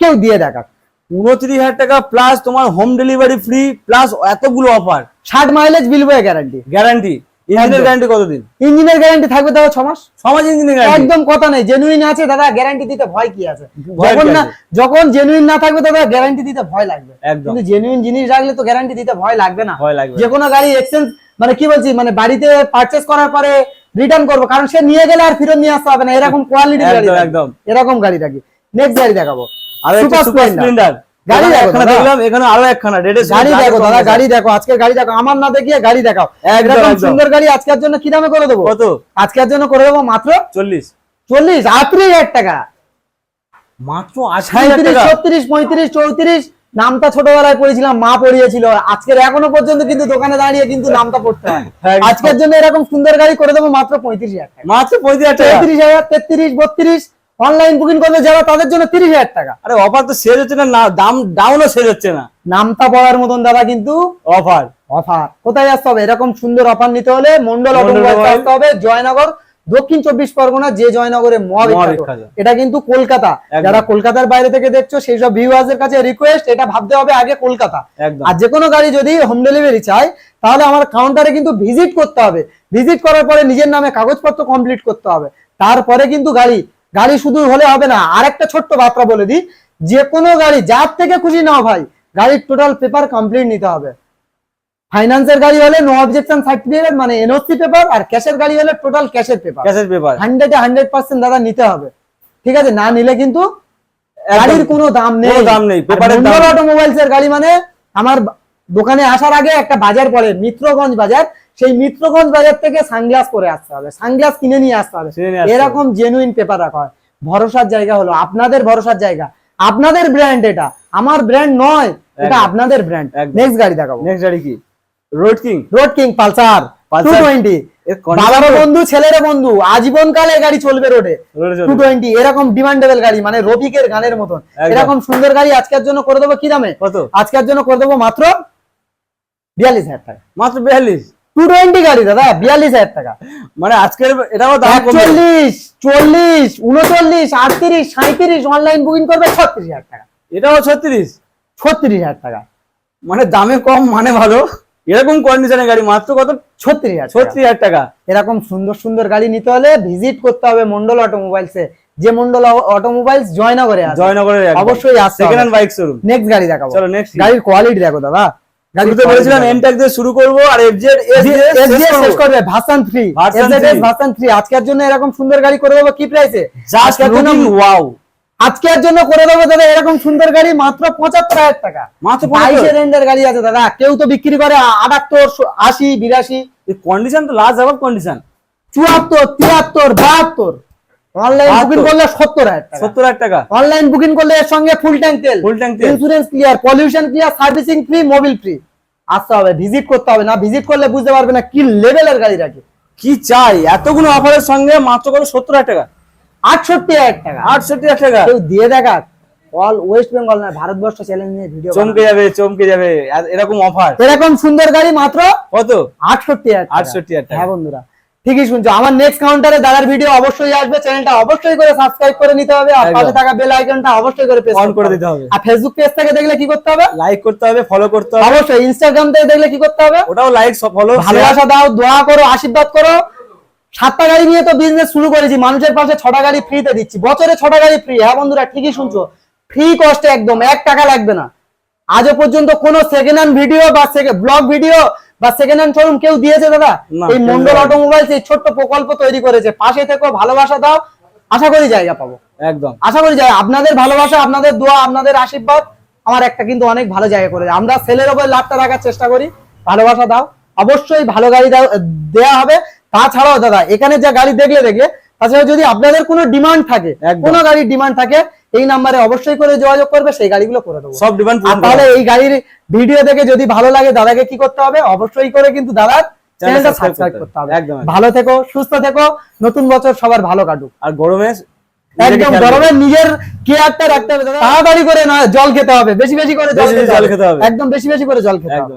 কেউ দিয়ে দেখাক। উনত্রিশ হাজার টাকা প্লাস তোমার হোম ডেলিভারি ফ্রি প্লাস এতগুলো অফার ষাট মাইলেজ বিল বয়ে গ্যারান্টি গ্যারান্টি ইঞ্জিনের। গ্যারান্টি কতদিন? ইঞ্জিনের গ্যারান্টি থাকবে ছ মাস। ইঞ্জিনের গ্যারান্টি একদম কথা নেই। জেনুইন আছে দাদা গ্যারান্টি দিতে ভয় কি আছে? যখন না যখন জেনুইন না থাকবে দাদা গ্যারান্টি দিতে ভয় লাগবে। একদম। কিন্তু জেনুইন জিনিস রাখলে তো গ্যারান্টি দিতে ভয় লাগবে না। ভয় লাগবে যে কোনো গাড়ি এক্সচেঞ্জ মানে কি বলছি মানে বাড়িতে পারচেস করার পরে রিটার্ন করব কারণ সে নিয়ে গেলে আর ফেরত নিয়ে আসতে হবে না। এরকম কোয়ালিটি গাড়ি একদম। এরকম গাড়ি রাখি নেক্সট গাড়ি দেখাবো। আর সুপার স্প্লেন্ডার গাড়ি দেখো একখানা দেখলাম এখানে আরও একখানা গাড়ি দেখো দাদা গাড়ি দেখো আজকের গাড়ি দেখো আমার না দেখিয়ে গাড়ি দেখাও। একদম, সুন্দর গাড়ি আজকের জন্য কি দামে করে দেবো? কত? আজকের জন্য করে দেবো মাত্র চল্লিশ। চল্লিশ আটত্রিশ হাজার টাকা। মাত্র ছত্রিশ পঁয়ত্রিশ চৌত্রিশ নামটা ছোটবেলায় পড়েছিলাম মা পড়িয়েছিল। আজকের এখনও পর্যন্ত কিন্তু দোকানে দাঁড়িয়ে কিন্তু নামটা পড়তে হয়। আজকের জন্য এরকম সুন্দর গাড়ি করে দেবো মাত্র পঁয়ত্রিশ হাজার টাকা। মাত্র পঁয়ত্রিশ হাজার টাকা? হাজার তেত্রিশ বত্রিশ অনলাইন বুকিং করবে যারা তাদের জন্য তিরিশ হাজার টাকা। আরে অফার তো শেষ হচ্ছে না দাম ডাউনও শেষ হচ্ছে না। নামটা পড়ার মতন দাদা কিন্তু অফার অফার কোথায় আসতে হবে? এরকম সুন্দর অফার নিতে হলে মন্ডল মন্ডল অটোমোবাইল। আসতে হবে জয়নগর দক্ষিণ চব্বিশ পরগনা যে জয়নগরে। এটা কিন্তু কলকাতা। যারা কলকাতার বাইরে থেকে দেখছ সেই সব ভিউয়ার্সের কাছে রিকোয়েস্ট এটা ভাবতে হবে আগে কলকাতা। আর যে কোনো গাড়ি যদি হোম ডেলিভারি চাই তাহলে আমার কাউন্টারে কিন্তু ভিজিট করতে হবে। ভিজিট করার পরে নিজের নামে কাগজপত্র কমপ্লিট করতে হবে। তারপরে কিন্তু গাড়ি গাড়ি শুধু হলে হবে না আর একটা ছোট্ট বার্তা বলে দিই যে কোনো গাড়ি যার থেকে খুশি নাও ভাই গাড়ির টোটাল পেপার কমপ্লিট নিতে হবে। ফাইন্যান্সের গাড়ি হলে নো অবজেকশন সার্টিফিকেট মানে এনওসি পেপার আর ক্যাশের গাড়ি হলে টোটাল ক্যাশের পেপার ক্যাশের পেপার হান্ড্রেডে হান্ড্রেড পার্সেন্ট দাদা নিতে হবে। ঠিক আছে? না নিলে কিন্তু গাড়ির কোনো দাম নেই। কোনো দাম নেই, পেপারের দাম। নেই। অটোমোবাইলস এর গাড়ি মানে আমার দোকানে আসার আগে একটা বাজার পড়ে মিত্রগঞ্জ বাজার। সেই মিত্রগঞ্জ বাজার থেকে সানগ্লাস করে আসতে হবে। সানগ্লাস কিনে নিয়ে আসতে হবে। এরকম জেনুইন পেপার রাখা হয়। ভরসার জায়গা হলো আপনাদের ভরসার জায়গা। আপনাদের ব্র্যান্ড এটা। আমার ব্র্যান্ড নয় এটা আপনাদের ব্র্যান্ড নেক্সট গাড়ি দেখাবো। নেক্সট গাড়ি কি? Road king road king Pulsar. Two twenty বাবারও বন্ধু ছেলের বন্ধু আজীবন কালে গাড়ি চলবে রোডে টু টোয়েন্টি এরকম ডিমান্ডেবল গাড়ি মানে রফিকের গানের মতন। এরকম সুন্দর গাড়ি আজকের জন্য করে দেবো কি দামে? কত? আজকের জন্য করে দেবো মাত্র বিয়াল্লিশ হাজার টাকা। মাত্র বিয়াল্লিশ? টু টোয়েন্টি গাড়ি দাদা বিয়াল্লিশ হাজার টাকা। মানে আজকের এটাও দাম কমে একচল্লিশ চল্লিশ উনচল্লিশ আটত্রিশ সাঁত্রিশ অনলাইন বুকিং করবে ছত্রিশ হাজার টাকা। এটাও ছত্রিশ? ছত্রিশ হাজার টাকা। মানে দামে কম মানে ভালো? এরকম কন্ডিশনের গাড়ি মাত্র কত? ছত্রিশ হাজার টাকা। ছত্রিশ হাজার টাকা। এরকম সুন্দর সুন্দর গাড়ি নিতে হলে ভিজিট করতে হবে মন্ডল অটোমোবাইলসে যে মন্ডল অটোমোবাইলস জয়নগরে আছে। জয়নগরের অবশ্যই আসতে second hand bike showroom next গাড়ি দেখাবো। চলো কি? গাড়ির কোয়ালিটি দেখো দাদা। গাড়ির শুরুতে বলেছিলাম এনট্যাক দিয়ে শুরু করব আর এফজেড এস দিয়ে। শেষ করব। ভার্সন 3 Version এসজেডএস 3 3 আজকের জন্য এরকম সুন্দর গাড়ি করে দেবো কি প্রাইসে জাস্ট লুকিং ওয়াও আজকের জন্য করে দেবো দাদা এরকম সুন্দর গাড়ি মাত্র 75000 টাকা। মাত্র 75 বাইশের এন্ডের গাড়ি আছে দাদা কেউ তো বিক্রি করে আটাত্তর আশি বিরাশি। কন্ডিশন তো লাস্ট আবার কন্ডিশন 74 73 72 অনলাইন বুকিং করলে 70000 টাকা। সত্তর হাজার টাকা। অনলাইন বুকিং করলে এর সঙ্গে ফুল ট্যাঙ্ক তেল। Full tank তেল। Insurance clear pollution clear servicing free Mobil free আসতে হবে ভিজিট করতে হবে না ভিজিট করলে বুঝতে পারবে না কি লেভেলের গাড়ি রাখে। কি চাই? এতগুলো অফারের সঙ্গে মাত্র কত সত্তর হাজার টাকা। আটষট্টি হাজার টাকা। আটষট্টি হাজার টাকা। কেউ দিয়ে দেখা অল ওয়েস্ট বেঙ্গল না ভারতবর্ষ চ্যালেঞ্জ নিয়ে ভিডিও চমকে যাবে চমকে যাবে। এরকম অফার এরকম সুন্দর গাড়ি মাত্র কত? আটষট্টি হাজার। 68,000 টাকা। হ্যাঁ বন্ধুরা ঠিকই শুনছো। আমার নেক্সট কাউন্টারে দাদার ভিডিও অবশ্যই আসবে চ্যানেলটা অবশ্যই করে সাবস্ক্রাইব করে নিতে হবে আর পাশে থাকা বেল আইকনটা অবশ্যই করে প্রেস On করে দিতে হবে। আর ফেসবুক পেজ থেকে দেখলে কি করতে হবে? লাইক করতে হবে ফলো করতে হবে। অবশ্যই ইনস্টাগ্রাম থেকে দেখলে কি করতে হবে? ওটাও লাইক ফলো ভালোবাসা দাও দোয়া করো আশীর্বাদ করো। সাতটা গাড়ি নিয়ে তো বিজনেস শুরু করেছি মানুষের পাশে ছটা গাড়ি ফ্রিতে দিচ্ছি। বছরে ছটা গাড়ি ফ্রি হ্যাঁ বন্ধুরা ঠিকই শুনছো। ফ্রি কস্টে একদম এক টাকা লাগবে না। আজও পর্যন্ত কোন সেকেন্ড হ্যান্ড ভিডিও বা ব্লগ ভিডিও বা সেকেন্ড হ্যান্ড শোরুম কেউ দিয়েছে দাদা? এই মন্ডল দেয়নি। অটোমোবাইলস এই ছোট্ট প্রকল্প তৈরি করেছে। পাশে থেকো ভালোবাসা দাও আশা করি জায়গা পাবো। একদম। আশা করি যায় আপনাদের ভালোবাসা আপনাদের দোয়া আপনাদের আশীর্বাদ আমার একটা কিন্তু অনেক ভালো জায়গা করে আমরা সেলের ওপর লাভটা রাখার চেষ্টা করি। ভালোবাসা দাও অবশ্যই ভালো গাড়ি দাও দেওয়া হবে। তাছাড়াও দাদা এখানে যা গাড়ি দেখলে দেখলে তাছাড়া যদি আপনাদের কোনো ডিমান্ড থাকে। কোনো গাড়ির ডিমান্ড থাকে এই নাম্বারে অবশ্যই করে যোগাযোগ করবে সেই গাড়িগুলো করে দেবো। সব ডিমান্ড তাহলে এই গাড়ির ভিডিও দেখে যদি ভালো লাগে দাদাকে কি করতে হবে? অবশ্যই করে কিন্তু দাদার চ্যানেলটা সাবস্ক্রাইব করতে হবে। একদম। ভালো থেকো সুস্থ থেকো নতুন বছর সবার ভালো কাটুক। আর গরমে একদম গরমে নিজের কেয়ারটা রাখতে হবে দাদা। তাড়াতাড়ি করে না জল খেতে হবে। বেশি বেশি করে জল খেতে হবে। একদম বেশি বেশি করে জল খেতে হবে।